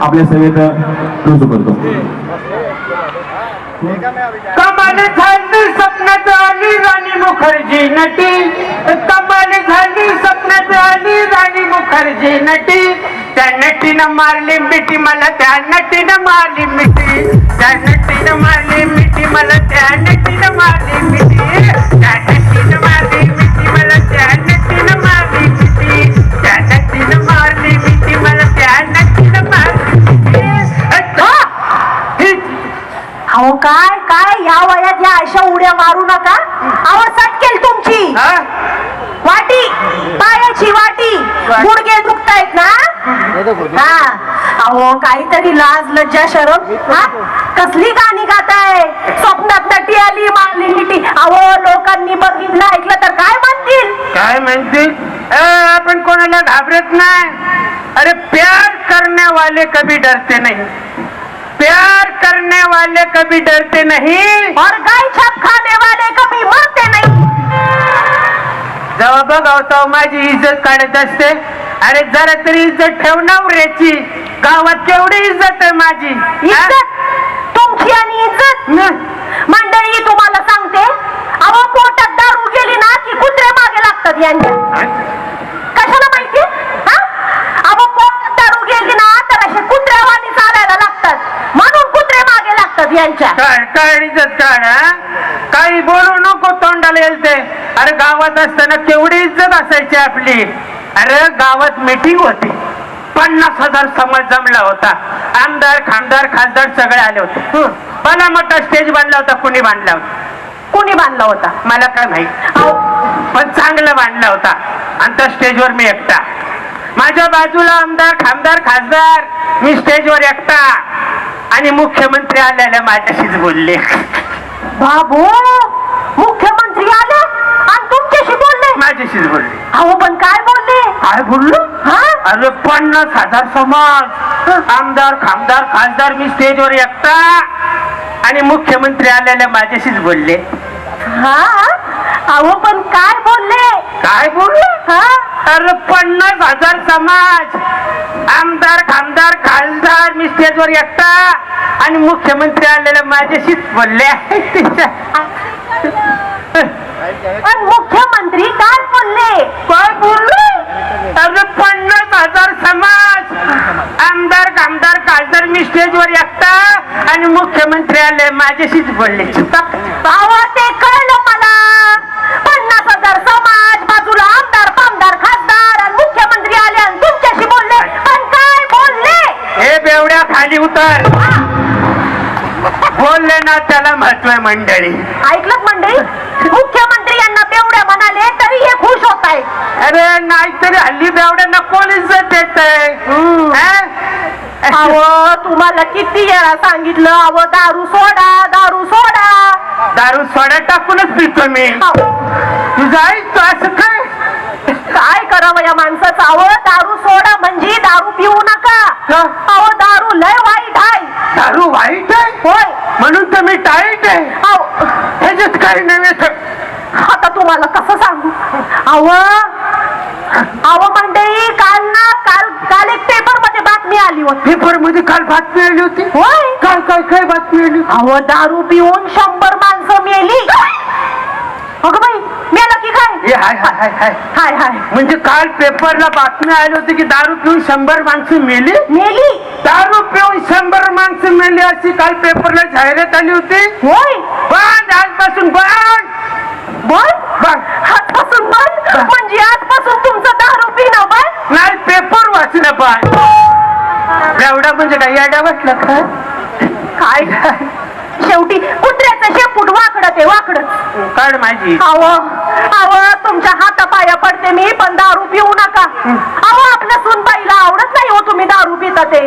आपल्या सेवेत रुजू करतो कमाल झाली स्वप्नात आली राणी मुखर्जी नटी. कमाल झाली स्वप्नात आली राणी मुखर्जी नटी. त्या नटीनं मारली मिठी मला त्या नटीनं मारली मिठी. त्या नटीनं मारली मिठी मला त्या नटीनं मारली वाटी. गुडघे दुखतायत ना? हा अहो काहीतरी लाज लज्जा शरम. हा? कसली गाणी गाताय? स्वप्नात नटी आली मारली मिठी. अहो लोकांनी बघितलं ऐकलं तर काय म्हणतील? काय म्हणते अ, आपण कोणाला घाबरत नाही. अरे प्यार करने वाले कभी डरते नहीं. प्यार करने वाले कभी डरते नहीं. और गाय छाप खाने वाले कभी मरते नहीं. जेव्हा बघावतो माझी इज्जत काढत असते. अरे जरा तरी इज्जत ठेव नवऱ्याची. गावात केवढी इज्जत आहे माझी? इज्जत? तुमची आणि इज्जत? मंडळी तुम्हाला सांगते. अहो पोटात दारू गेली ना की कुत्रे मागे लागतात यांच्या. कशाला माहिती? हा? अहो पोटात दारू गेली ना तर असे कुत्र्यावानी चालायला लागतात. म्हणून कुत्रे मागे लागतात यांच्या. काढ काढ इज्जत हा? काही बोलू नको तोंडाला येईल ते. अरे गावात असताना केवढी इज्जत असायची आपली. अरे गावात मीटिंग होती. पन्नास हजार समाज जमला होता. आमदार खामदार खासदार सगळे आले होते. भला मोठा स्टेज बांधला होता कुणी बांधला होता? कोणी बांधला होता? मला काय माहीत. पण चांगला बांधला होता. आणि त्या स्टेजवर मी एकटा. माझ्या बाजूला आमदार खामदार खासदार. मी स्टेजवर एकटा. आणि मुख्यमंत्री आलेल्या माझ्याशीच बोलले. बाबू मुख्यमंत्री आले आणि तुमच्याशी बोलले अहो पण काय बोलले? काय बोललो? हा? अरे पन्नास हजार समाज. आमदार खामदार खासदार मी स्टेजवर एकटा. आणि मुख्यमंत्री आलेल्या माझ्याशीच बोलले. हा? अहो पण काय बोलले? काय बोललो? हा? अरे पन्नास हजार समाज. आमदार खामदार खासदार मी स्टेजवर एकटा. आणि मुख्यमंत्री आलेल्या माझ्याशीच बोलले. पण मुख्यमंत्री काय बोलले. काय बोललो? अरे पन्नास हजार समाज. आमदार खामदार खासदार मी स्टेजवर एकटा आणि मुख्यमंत्री आले. माझ्याशीच बोलले. अहो ते कळलं मला. पन्नास हजार समाज बाजूला आमदार पामदार खासदार आणि मुख्यमंत्री आले आणि तुमच्याशी बोलले. पण काय बोलले? हे बेवड्या खाली उतर. बोलले ना त्याला महत्त्व मंडळी. ऐकलं मंडळी? मुख्यमंत्री बेवड्या म्हणाले तरी हे खुश होत आहे अरे नाहीतरी हल्ली बेवड्यांना इज्जत देत अहो तुम्हाला किती वेळा सांगितलं अहो दारू सोडा दारू सोडा. दारू सोडा टाकूनच पितो मी. अहो, तुझं तू असं काय? काय करावं या माणसाचं? अहो दारू सोडा म्हणजे दारू पिऊ नका? अहो दारू लय वाईट आहे. दारू वाईट आहे? होय. म्हणून तर मी टाईट आहे. अहो. ह्याच्यात काही नव्हे तुम्हाला कसं सांगू? अव अव मंडळी काल ना काल काल एक पेपरमध्ये बातमी आली होती. पेपरमध्ये काल बातमी आली होती? होय. काल काय काय बातमी आली अव दारू पिऊन शंभर माणसं मेली. अगं बाई मेला की काय? हाय हाय हाय हाय. हाय हाय. म्हणजे काल पेपरला बातमी आली होती की दारू पिऊन शंभर माणसं मेली? मेली. दारू पिऊन शंभर माणसं मेली अशी काल पेपरला जाहिरात आली होती? होय. बंद आजपासून बंद बंद. बंद? आजपासून बंद म्हणजे आजपासून तुमचं दारू पिणं बंद नाही पेपर वाचलं पण एवढा म्हणजे काय? याडा वाटलं का? काय? शेवटी कुत्र्याचं शेपूट वाकडं ते वाकडं. काढ माझी. अव अव तुमच्या हातापाया पडते मी पण दारू पिऊ नका. अव आपल्या सुनबाईला आवडत नाही हो तुम्ही दारू पिता ते.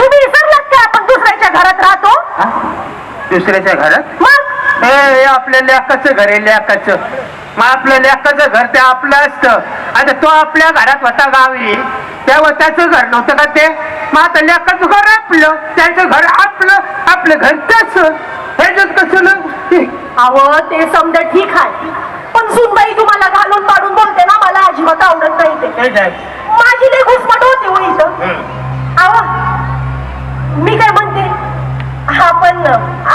तुम्ही विसरलात का आपण दुसऱ्याच्या घरात राहतो? दुसऱ्याच्या घरात? मग? हे हे आपल्या लेकाचं घर आहे लेकाचं. मग आपलं लेखाचं घर ते आपलं असतं. आणि तो आपल्या घरात होता गावी. तेव्हा त्याचं घर नव्हतं का ते? मग आता लेखाचं घर आपलं. त्याचं घर आपलं. आपलं घर त्याच. ह्याच्यात कसं अहो ते समजा ठीक आहे. पण सुनबाई तुम्हाला घालून पाडून बोलते ना मला अजिबात आवडत नाही ते. माझी ते घुसमट होती हो इथं. अहो मी काय म्हणते? आपण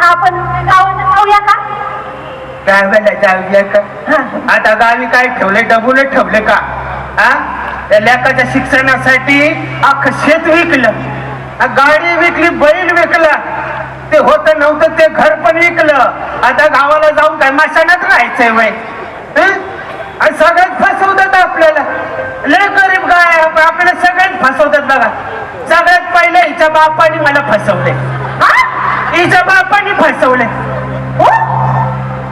आपण गावात जाऊया का? आता गावी काय ठेवले डबून ठेवले का? हा? त्या लेकाच्या शिक्षणासाठी अख शेत विकलं. गाडी विकली बैल विकला. ते होत नव्हतं ते घर पण विकलं. आता गावाला जाऊन काय माशानात राहायचंय वय? आणि सगळ्यात फसवतात आपल्याला. लय गरीब गाय आपल्याला सगळ्यात फसवतात बघा. सगळ्यात पहिले हिच्या बापाने मला फसवले हा? हिच्या बापाने फसवले हो?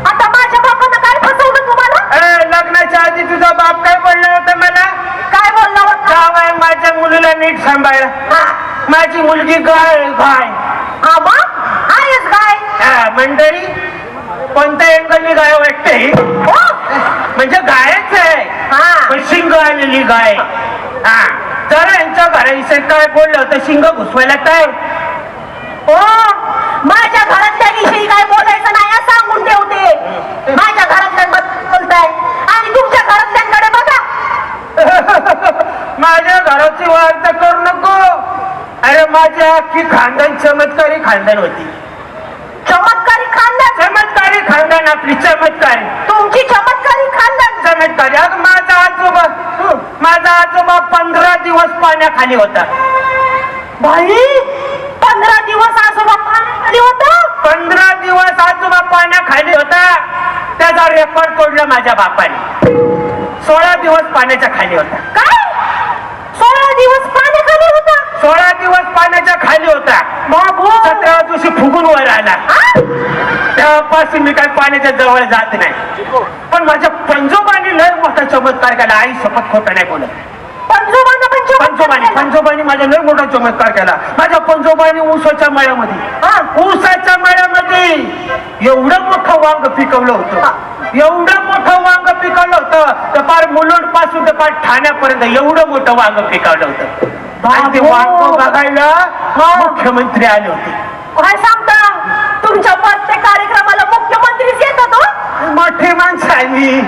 आता माझ्या बापानं काय फसवलं तुम्हाला अरे लग्नाच्या आधी तुझा बाप काय बोलला होता मला काय बोलला होता जावाय माझ्या मुलीला नीट सांभाळा हा. माझी मुलगी गाय गाय हा आहेस हा मंडळी कोणत्या अँगलनी गाय वाटते? ही? म्हणजे गायच आहे. हा. पण शिंग आलेली गाय. हा. जरा यांच्या घराविषयी काय बोललं तर शिंग घुसवायला काय हो. माझ्या घरातल्या विषयी काय बोलायचं नाही असं सांगून ठेवते. माझ्या घरातल्यांबद्दल बोलताय. आणि तुमच्या घरातल्यांकडे बघा माझ्या घराची वार्त करू नको. अरे माझ्या अख्खी खानदान चमत्कारी खानदान होती. चमत्कारी खानदान? चमत्कारी खानदान आपली चमत्कारी. तुमची चमत्कारी खानदान? चमत्कारी. अग माझा आजोबा माझा आजोबा पंधरा दिवस पाण्याखाली होता. भाई पंधरा दिवस आजोबा पाण्याखाली होता? पंधरा दिवस आजोबा पाण्याखाली होता. त्याचा रेकॉर्ड तोडला माझ्या बापाने. सोळा दिवस पाण्याच्या खाली होता. काय? सोळा दिवस पाण्याखाली होता? सोळा दिवस पाण्याच्या खाली होता. बाबू! सतरा दिवशी फुगून वर आला? तेव्हापासून मी काय पाण्याच्या जवळ जात नाही. पण माझ्या पंजोबानी लय मोठा चमत्कार केला. आई शपथ खोटं नाही बोलत. पंजोबांना पंजोबानी केला. पंजोबानी माझा लय मोठा चमत्कार केला. माझ्या पंजोबानी ऊसाच्या मळ्यामध्ये. हा. ऊसाच्या मळ्यामध्ये एवढं मोठं वांग पिकवलं होतं. एवढं मोठं वांग पिकवलं होतं तर पार मुलुंडपासून तर पार ठाण्यापर्यंत एवढं मोठं वांग पिकवलं होतं. आणि ते. वांग बघायला मुख्यमंत्री आले होते. काय सांगता? तुमच्या प्रत्येक कार्यक्रमाला मुख्यमंत्रीच येतात? मोठे माणसं आहे मी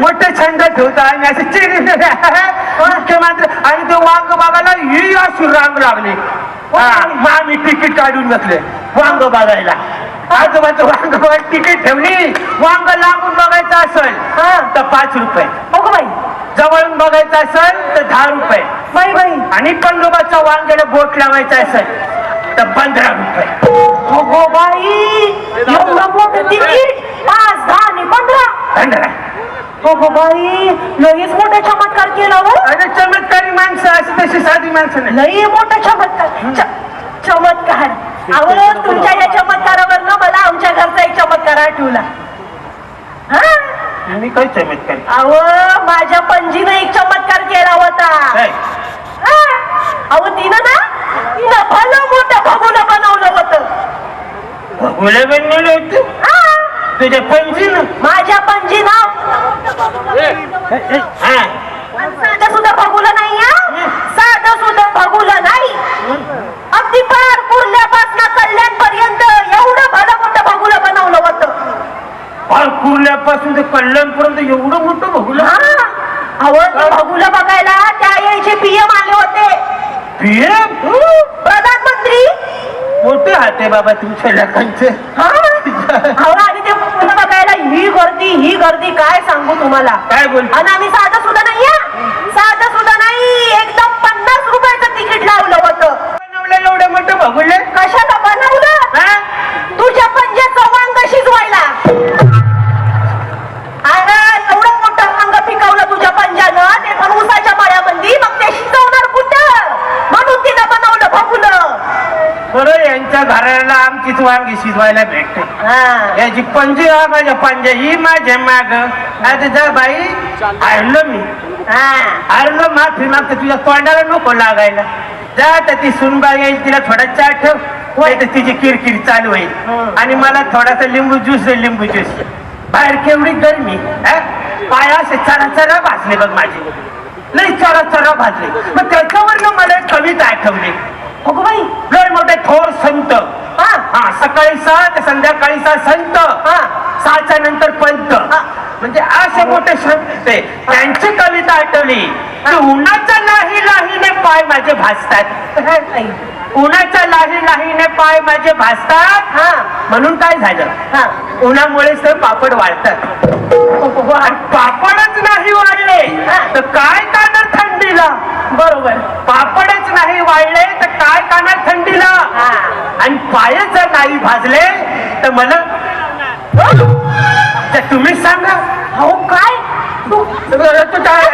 मोठे छंद ठेवता आणि असे चिरी मुख्यमंत्री आणि ते वांग बघायला ही अशी रांग लागली. मग आम्ही तिकीट काढून बसले वांग बघायला. आजोबाचं वांग बघायला तिकीट ठेवली. वांग लांबून बघायचं असेल हा. तर पाच रुपये. हो गं बाई. जवळून बघायचं असेल तर दहा रुपये. बाई बाई. आणि पंजोबाच्या वांग्याला बोट लावायचं असेल तर पंधरा रुपये. हो गो बाई. एवढं मोठं तिकीट? पाच दहा आणि पंधरा? पंधरा. हो गो बाई. लईच मोठा चमत्कार केला हो. अरे चमत्कारी माणसं अशी तशी साधी माणसं नाही. लई मोठा चमत्कार. चमत्कार. अहो तुमच्या या चमत्कारावर मला आमच्या घरचा एक चमत्कार आठवला हा? मी काय चमत्कारी अहो माझ्या पणजीनं एक चमत्कार केला होता. काय? हा? अहो तिनं ना तिनं भलं मोठं भगुलं बनवलं होतं. भगुले बनलेले होते? हा? तुझ्या पंजीनं माझ्या पणजीनं? हा. साधं सुद्धा भगुलं नाही हा? साधं सुद्धा भगुलं नाही. अगदी पार कुर्ल्यापासून कल्याण पर्यंत एवढं भलं मोठं भगुलं बनवलं होतं फार कुर्ल्यापासून ते कल्याणपर्यंत एवढं मोठं हा ते भगुलं बघायला. त्या यायचे पीएम आले होते. पीएम प्रधानमंत्री. मोठे हात बाबा तुमच्या लेखांचे. हा अहो आणि ते भगुलं बघायला. ही गर्दी ही गर्दी काय सांगू तुम्हाला? काय बोल आणि आम्ही साधं सुद्धा नाही हा. साधं सुद्धा नाही. एकदम पन्नास रुपयाचं तिकीट लावलं होतं. बनवलं एवढं मोठं भगुले कशाला बनवलं बरं यांच्या घराला आमचीच वांगी शिजवायला भेटते. हा. याची पंजी हा माझ्या पंजा ही माझ्या माग. आता जा बाई हारलो मी. हा. हारलो माफी मागतो तुझ्या तोंडाला नको लागायला. जा तर ती सुनबा येईल तिला थोडा चहा ठेव. नाही तर तिची किरकिर चालू होईल. आणि मला थोडासा लिंबू ज्यूस दे लिंबू ज्यूस. बाहेर केवढी गरमी हा? पाय असे चरा चरा भाजले बघ माझे. लई चरा चरा भाजले. मग त्याच्यावरनं मला एक कविता आठवली. अगो बाई लय मोठे थोर संत. हा. हा सकाळी सहा ते संध्याकाळी सहा संत. हा. सहाच्या नंतर पंत. म्हणजे असे मोठे संत. त्यांची कविता आठवली. की उन्हाच्या लाही लाहीने पाय माझे भासतात. उन्हाच्या लाही लाहीने पाय माझे भासतात. हा. म्हणून काय झालं? हा. उन्हामुळे तर पापड वाढतात पापडच नाही वाढले. तर काय कानात थंडीला? बरोबर. पापडच नाही वाढले तर काय कानात थंडीला? आणि पाय जर नाही भाजले तर मला तर तुम्ही सांगा. हो काय? तू काय?